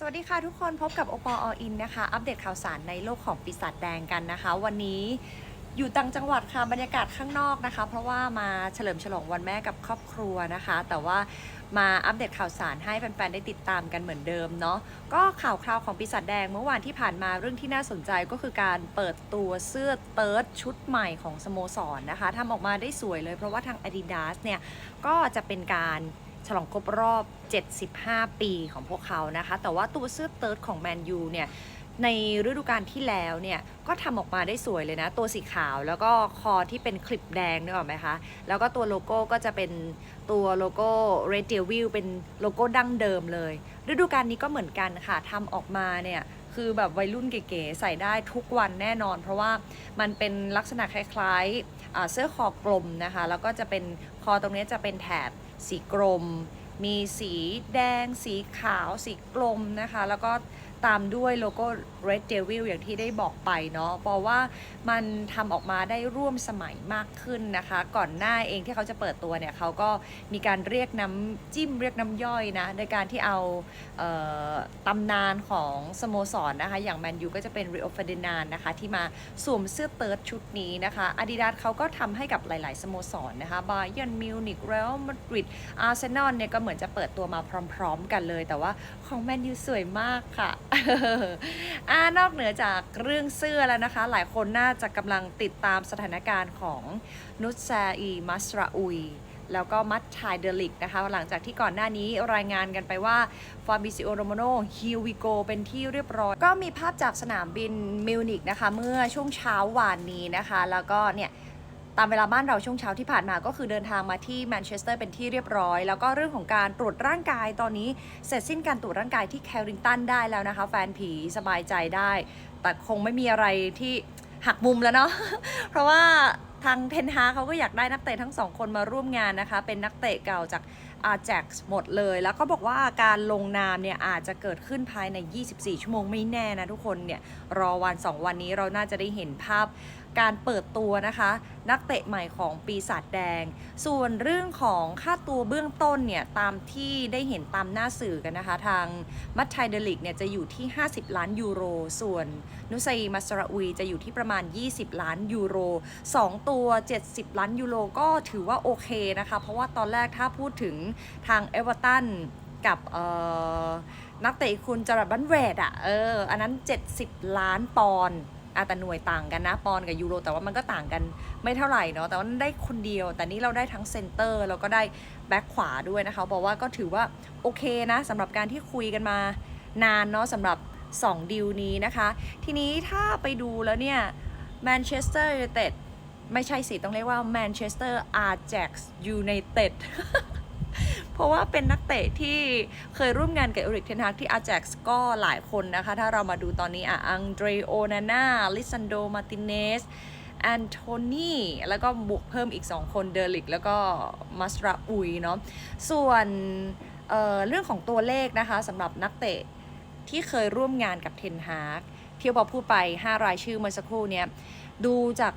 สวัสดีค่ะทุกคนพบกับโอปอออินนะคะ อัปเดตข่าวสารในโลกของปีศาจแดงกันนะคะ วันนี้อยู่ต่างจังหวัดค่ะบรรยากาศข้างนอกนะคะ เพราะว่ามาเฉลิมฉลองวันแม่กับครอบครัวนะคะ แต่ว่ามาอัปเดตข่าวสารให้แฟนๆได้ติดตามกันเหมือนเดิมเนาะก็ข่าวคราวของปีศาจแดงเมื่อวานที่ผ่านมาเรื่องที่น่าสนใจก็คือการเปิดตัวเสื้อเติร์ดชุดใหม่ของสโมสรนนะคะทำออกมาได้สวยเลย เพราะว่าทาง Adidas เนี่ยก็จะเป็นการ ฉลองครบรอบ 75 ปีของพวกเขานะคะ แต่ว่าตัวเสื้อเติร์ดของแมนยูเนี่ยในฤดูกาลที่แล้วเนี่ยก็ทำออกมาได้สวยเลยนะ ตัวสีขาวแล้วก็คอที่เป็นคลิปแดงนึกออกไหมคะ แล้วก็ตัวโลโก้ก็จะเป็นตัวโลโก้ Red Devil เป็นโลโก้ดั้งเดิมเลย ฤดูกาลนี้ก็เหมือนกันค่ะทำออกมาเนี่ยคือแบบวัยรุ่นเก๋ๆใส่ได้ทุกวันแน่นอน เพราะว่ามันเป็นลักษณะคล้ายๆเสื้อคอกลมนะคะ แล้วก็จะเป็นคอตรงนี้จะเป็นแถบ สีกรม มีสีแดง สีขาว สีกลมนะคะ แล้วก็ตามด้วยโลโก้ Red Devil อย่างที่ได้บอกไปเนาะเพราะว่ามันทำออกมาได้ร่วมสมัยมากขึ้นนะคะ ก่อนหน้าเองที่เขาจะเปิดตัวเนี่ยเขาก็มีการเรียกน้ำจิ้มเรียกน้ำย่อยนะโดยการที่เอาเออตำนานของสโมสรนนะคะ อย่างแมนยูก็จะเป็น Rio Ferdinand นะคะที่มาสวมเสื้อเติร์ดชุดนี้นะคะ Adidas เขาก็ทำให้กับหลาย ๆ สโมสรนะคะบาเย r n นมิวนิกเรอัลมาดริดอาร์เซนอลเนี่ยก็เหมือนจะเปิดตัวมาพร้อม ๆ กันเลย แต่ว่าของแมนยูสวยมากค่ะอ่านอกเหนือจากเรื่องเสื้อแล้วนะคะ หลายคนน่าจะกำลังติดตามสถานการณ์ของนุสซาอีมัสราอุย แล้วก็มัตชายเดลิกนะคะ หลังจากที่ก่อนหน้านี้รายงานกันไปว่าฟาบิซิโอโรโมโนฮิวิโกเป็นที่เรียบร้อย ก็มีภาพจากสนามบินมิวนิกนะคะ เมื่อช่วงเช้าวานนี้นะคะ แล้วก็เนี่ย ตามเวลาบ้านเราช่วงเช้าที่ผ่านมาก็คือเดินทางมาที่แมนเชสเตอร์เป็นที่เรียบร้อย แล้วก็เรื่องของการตรวจร่างกายตอนนี้เสร็จสิ้นการตรวจร่างกายที่แคริงตันได้แล้วนะคะ แฟนผีสบายใจได้ แต่คงไม่มีอะไรที่หักมุมแล้วเนาะ เพราะว่าทางเทนฮาเขาก็อยากได้นักเตะทั้งสองคนมาร่วมงานนะคะ เป็นนักเตะเก่าจากแจกหมดเลย แล้วก็บอกว่าการลงนามเนี่ยอาจจะเกิดขึ้นภายใน 24 ชั่วโมงไม่แน่นะทุกคนเนี่ยรอวัน 2 วันนี้เราน่าจะได้เห็นภาพการเปิดตัวนะคะ นักเตะใหม่ของปีศาจแดง ส่วนเรื่องของค่าตัวเบื้องต้นเนี่ย ตามที่ได้เห็นตามหน้าสื่อกันนะคะ ทางมัตไทเดลิกเนี่ยจะอยู่ที่ 50 ล้านยูโร ส่วนนุสัยมัสราอุยจะอยู่ที่ประมาณ 20 ล้านยูโร 2 ตัว 70 ล้านยูโรก็ถือว่าโอเคนะคะ เพราะว่าตอนแรกถ้าพูดถึงทางเอเวอร์ตันกับนักเตะคุณจารัดบันเวดอะเอออันนั้น 70 ล้านปอนด์อะแต่หน่วยต่างกันนะ ปอนด์กับยูโร แต่ว่ามันก็ต่างกันไม่เท่าไหร่เนาะแต่ว่าได้คนเดียว แต่นี้เราได้ทั้งเซนเตอร์แล้วก็ได้แบ็คขวาด้วยนะคะ บอกว่าก็ถือว่าโอเคนะสำหรับการที่คุยกันมานานเนาะสำหรับ 2 ดีลนี้นะคะ ทีนี้ถ้าไปดูแล้วเนี่ยแมนเชสเตอร์ยูไนเต็ดไม่ใช่สิ ต้องเรียกว่าแมนเชสเตอร์อาร์แจ็กซ์ยูไนเต็ด เพราะว่าเป็นนักเตะที่เคยร่วมงานกับเอริกเทนฮากที่อา j จ็กซ์ก็หลายคนนะคะ ถ้าเรามาดูตอนนี้อะอังเดรโอนาน่าลิซันโดมาติเนสแอนโทนีแล้วก็บวกเพิ่มอีก 2 คนเดลิก แล้วก็มัสราอุยเนาะส่วนเเรื่องของตัวเลขนะคะสำหรับนักเตะที่เคยร่วมงานกับเทนฮากที่พอพูดไป 5 รายชื่อเมื่อสักครู่เนี้ยดูจาก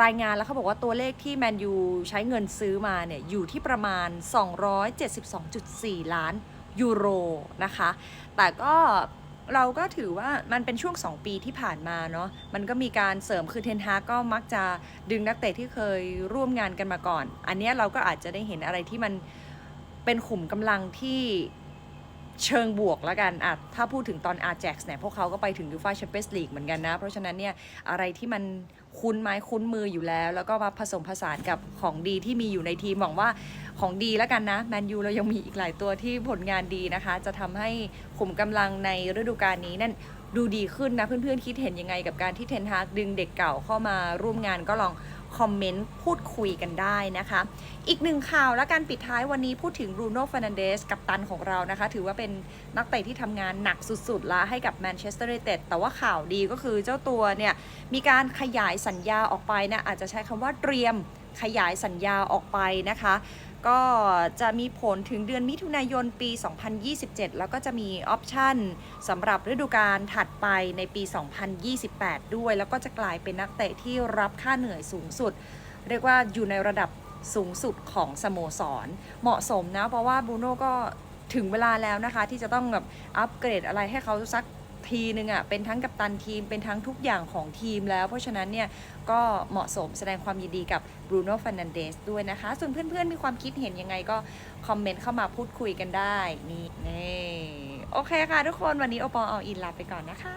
รายงานแล้วเขาบอกว่าตัวเลขที่แมนยูใช้เงินซื้อมาเนี่ยอยู่ที่ประมาณ 272.4 ล้านยูโรนะคะ แต่ก็เราก็ถือว่ามันเป็นช่วง 2 ปีที่ผ่านมาเนาะ มันก็มีการเสริมคือเทนฮาก็มักจะดึงนักเตะที่เคยร่วมงานกันมาก่อน อันนี้เราก็อาจจะได้เห็นอะไรที่มันเป็นขุมกำลังที่ เชิงบวกแล้วกันอะถ้าพูดถึงตอน a า a x เนี่ยพวกเขาก็ไปถึงยูฟาแชมเปี้ยนส์ลีกเหมือนกันนะ เพราะฉะนั้นเนี่ยอะไรที่มันคุ้นไม้คุ้นมืออยู่แล้ว แล้วก็มาผสมผสานกับของดีที่มีอยู่ในทีมหวังว่าของดีแล้วกันนะแมนยูเรายังมีอีกหลายตัวที่ผลงานดีนะคะ จะทำให้ขุมกำลังในฤดูกาลนี้นั่น ดูดีขึ้นนะ เพื่อนๆคิดเห็นยังไงกับการที่เทนฮากดึงเด็กเก่าเข้ามาร่วมงานก็ลองคอมเมนต์พูดคุยกันได้นะคะ อีกหนึ่งข่าวและการปิดท้ายวันนี้พูดถึงบรูโน่ฟ r นันเดสกับตันของเรานะคะ ถือว่าเป็นนักเตะที่ทำงานหนักสุดๆ ละให้กับแมนเชสเตอร์ i เต็ดแต่ว่าข่าวดีก็คือเจ้าตัวเนี่ย มีการขยายสัญญาออกไปนะ อาจจะใช้คำว่าเตรียม ขยายสัญญาออกไปนะคะ ก็จะมีผลถึงเดือนมิถุนายนปี 2027 แล้วก็จะมีออปชันสำหรับฤดูกาลถัดไปในปี 2028 ด้วย แล้วก็จะกลายเป็นนักเตะที่รับค่าเหนื่อยสูงสุด เรียกว่าอยู่ในระดับสูงสุดของสโมสร เหมาะสมนะ เพราะว่าบูโน่ก็ถึงเวลาแล้วนะคะ ที่จะต้องแบบอัปเกรดอะไรให้เขาสัก ทีนึงอะ่ะเป็นทั้งกัปตันทีมเป็นทั้งทุกอย่างของทีมแล้ว เพราะฉะนั้นเนี่ยก็เหมาะสมแสดงความยินดีกับบรูโน่ฟ r นันเดสด้วยนะคะ ส่วนเพื่อนๆ มีความคิดเห็นยังไงก็คอมเมนต์เข้ามาพูดคุยกันได้นี่นี่โอเคค่ะทุกคนวันนี้โอปอลเอาอินลาไปก่อนนะคะ